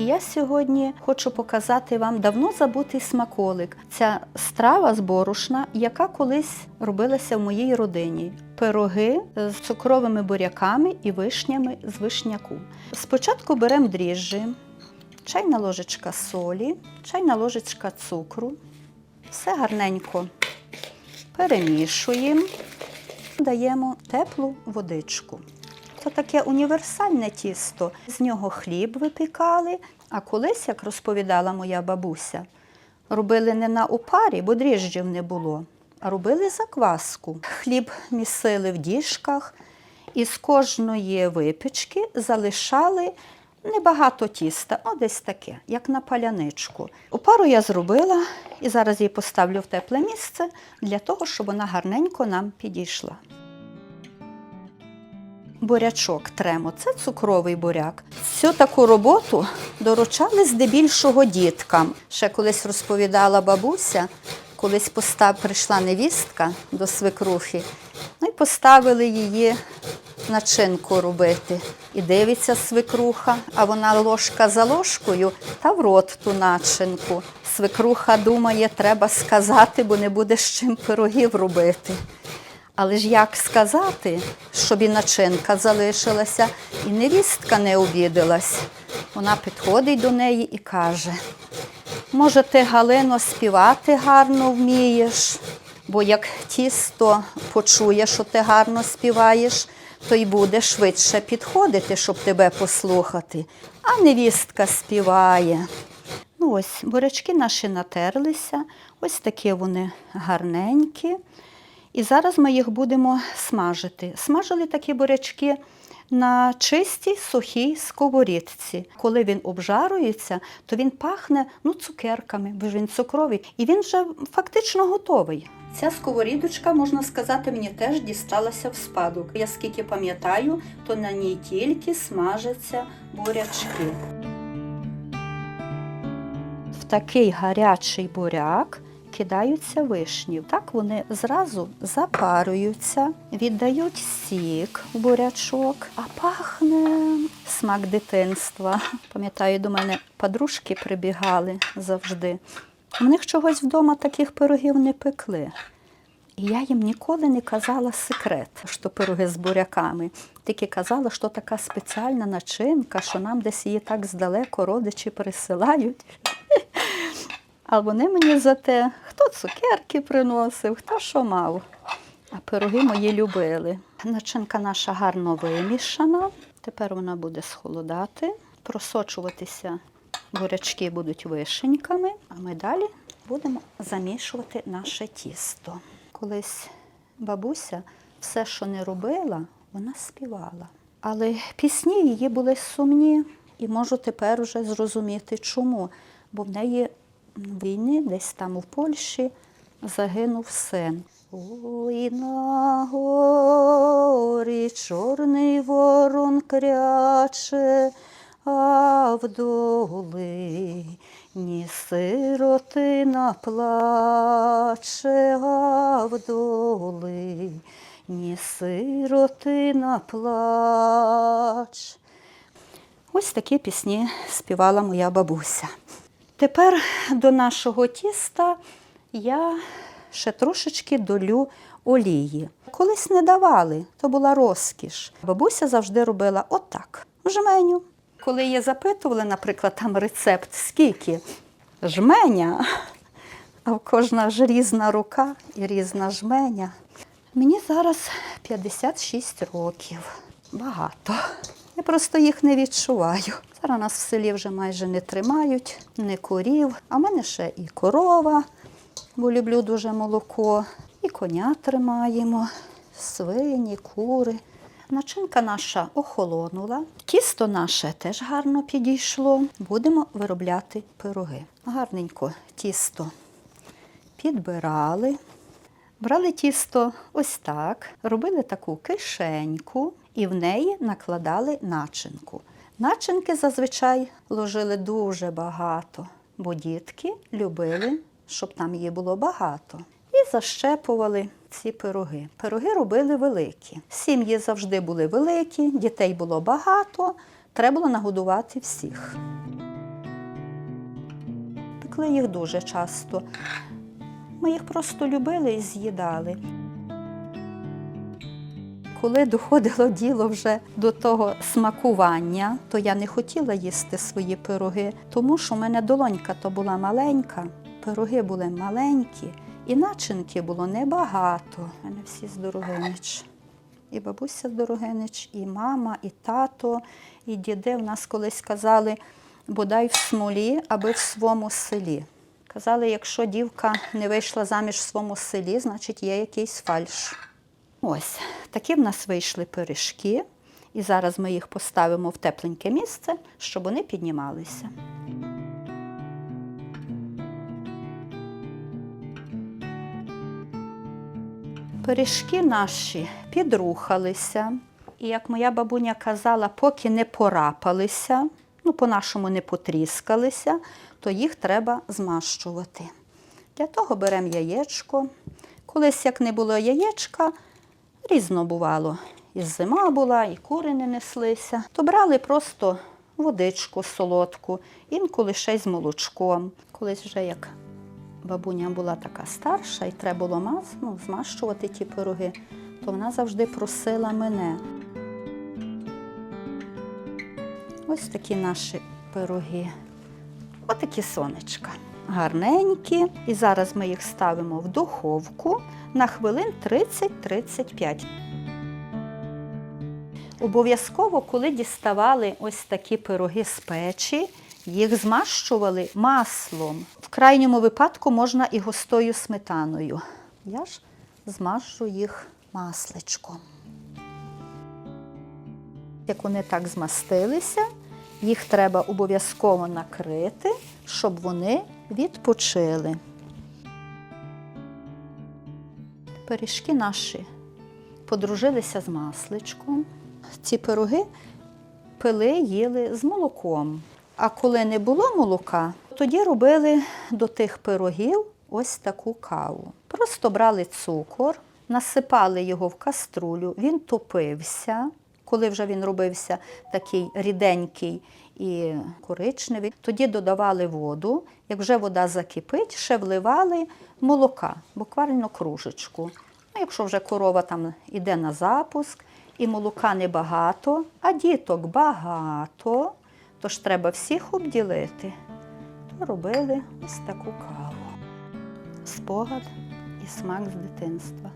І я сьогодні хочу показати вам давно забутий смаколик. Ця страва з борошна, яка колись робилася в моїй родині. Пироги з цукровими буряками і вишнями з вишняку. Спочатку беремо дріжджі, чайна ложечка солі, чайна ложечка цукру. Все гарненько перемішуємо, даємо теплу водичку. Це таке універсальне тісто. З нього хліб випікали, а колись, як розповідала моя бабуся, робили не на опарі, бо дріжджів не було, а робили закваску. Хліб місили в діжках і з кожної випічки залишали небагато тіста, ну десь таке, як на паляничку. Опару я зробила і зараз її поставлю в тепле місце для того, щоб вона гарненько нам підійшла. Бурячок тремо, це цукровий буряк. Цю таку роботу доручали здебільшого діткам. Ще колись розповідала бабуся, колись постав, прийшла невістка до свекрухи, ну і поставили її начинку робити. І дивиться свекруха, а вона ложка за ложкою та в рот ту начинку. Свекруха думає, треба сказати, бо не буде з чим пирогів робити. Але ж як сказати, щоб і начинка залишилася, і невістка не обідалась. Вона підходить до неї і каже: може, ти, Галино, співати гарно вмієш, бо як тісто почує, що ти гарно співаєш, то й буде швидше підходити, щоб тебе послухати. А невістка співає. Ну ось, бурячки наші натерлися, ось такі вони гарненькі. І зараз ми їх будемо смажити. Смажили такі бурячки на чистій сухій сковорідці. Коли він обжарується, то він пахне ну, цукерками, бо ж він цукровий, і він вже фактично готовий. Ця сковорідочка, можна сказати, мені теж дісталася в спадок. Я скільки пам'ятаю, то на ній тільки смажаться бурячки. В такий гарячий буряк кидаються вишні. Так вони зразу запарюються, віддають сік бурячок, а пахне смак дитинства. Пам'ятаю, до мене подружки прибігали завжди. У них чогось вдома таких пирогів не пекли. І я їм ніколи не казала секрет, що пироги з буряками. Тільки казала, що така спеціальна начинка, що нам десь її так здалеко родичі присилають. А вони мені за те, хто цукерки приносив, хто що мав. А пироги мої любили. Начинка наша гарно вимішана. Тепер вона буде схолодати, просочуватися бурячки будуть вишеньками, а ми далі будемо замішувати наше тісто. Колись бабуся все, що не робила, вона співала. Але пісні її були сумні, і можу тепер уже зрозуміти, чому. Бо в неї війни, десь там у Польщі, загинув син. Ой, на горі чорний ворон кряче, а в долині сиротина плаче, а в долині сиротина плач. Ось такі пісні співала моя бабуся. Тепер до нашого тіста я ще трошечки долю олії. Колись не давали, то була розкіш. Бабуся завжди робила отак, жменю. Коли її запитували, наприклад, там рецепт, скільки жменя, а в кожна ж різна рука і різна жменя. Мені зараз 56 років. Багато. Я просто їх не відчуваю. Зараз нас в селі вже майже не тримають, не корів. А в мене ще і корова, бо люблю дуже молоко, і коня тримаємо, свині, кури. Начинка наша охолонула, тісто наше теж гарно підійшло. Будемо виробляти пироги. Гарненько тісто підбирали. Брали тісто ось так, робили таку кишеньку і в неї накладали начинку. Начинки зазвичай ложили дуже багато, бо дітки любили, щоб там її було багато. І защепували ці пироги. Пироги робили великі. Сім'ї завжди були великі, дітей було багато, треба було нагодувати всіх. пекли їх дуже часто. Ми їх просто любили і з'їдали. Коли доходило діло вже до того смакування, то я не хотіла їсти свої пироги, тому що в мене долонька то була маленька, пироги були маленькі, і начинки було небагато. У мене всі здоровенич. І бабуся здоровенич, і мама, і тато, і діди в нас колись казали, бодай в смолі, аби в своєму селі. Казали, якщо дівка не вийшла заміж в своєму селі, значить є якийсь фальш. Ось такі в нас вийшли пиріжки, і зараз ми їх поставимо в тепленьке місце, щоб вони піднімалися. Пиріжки наші підрухалися, і як моя бабуня казала, поки не порапалися, ну, по-нашому не потріскалися, то їх треба змащувати. Для того беремо яєчко. Колись, як не було яєчка, різно бувало. І зима була, і кури не неслися. То брали просто водичку солодку, інколи ще й з молочком. Колись вже як бабуня була така старша і треба було маз, ну, змащувати ті пироги, то вона завжди просила мене. Ось такі наші пироги. Отакі сонечка. Гарненькі. І зараз ми їх ставимо в духовку на хвилин 30-35. Обов'язково, коли діставали ось такі пироги з печі, їх змащували маслом. В крайньому випадку можна і густою сметаною. Я ж змащу їх масличком. Як вони так змастилися, їх треба обов'язково накрити, щоб вони відпочили. Пиріжки наші подружилися з масличком. Ці пироги пили, їли з молоком. А коли не було молока, тоді робили до тих пирогів ось таку каву. Просто брали цукор, насипали його в каструлю, він топився. Коли вже він робився такий ріденький і коричневий, тоді додавали воду. Як вже вода закипить, ще вливали молока, буквально кружечку. Ну, якщо вже корова там іде на запуск, і молока небагато, а діток багато, то ж треба всіх обділити, то робили ось таку каву. Спогад і смак з дитинства.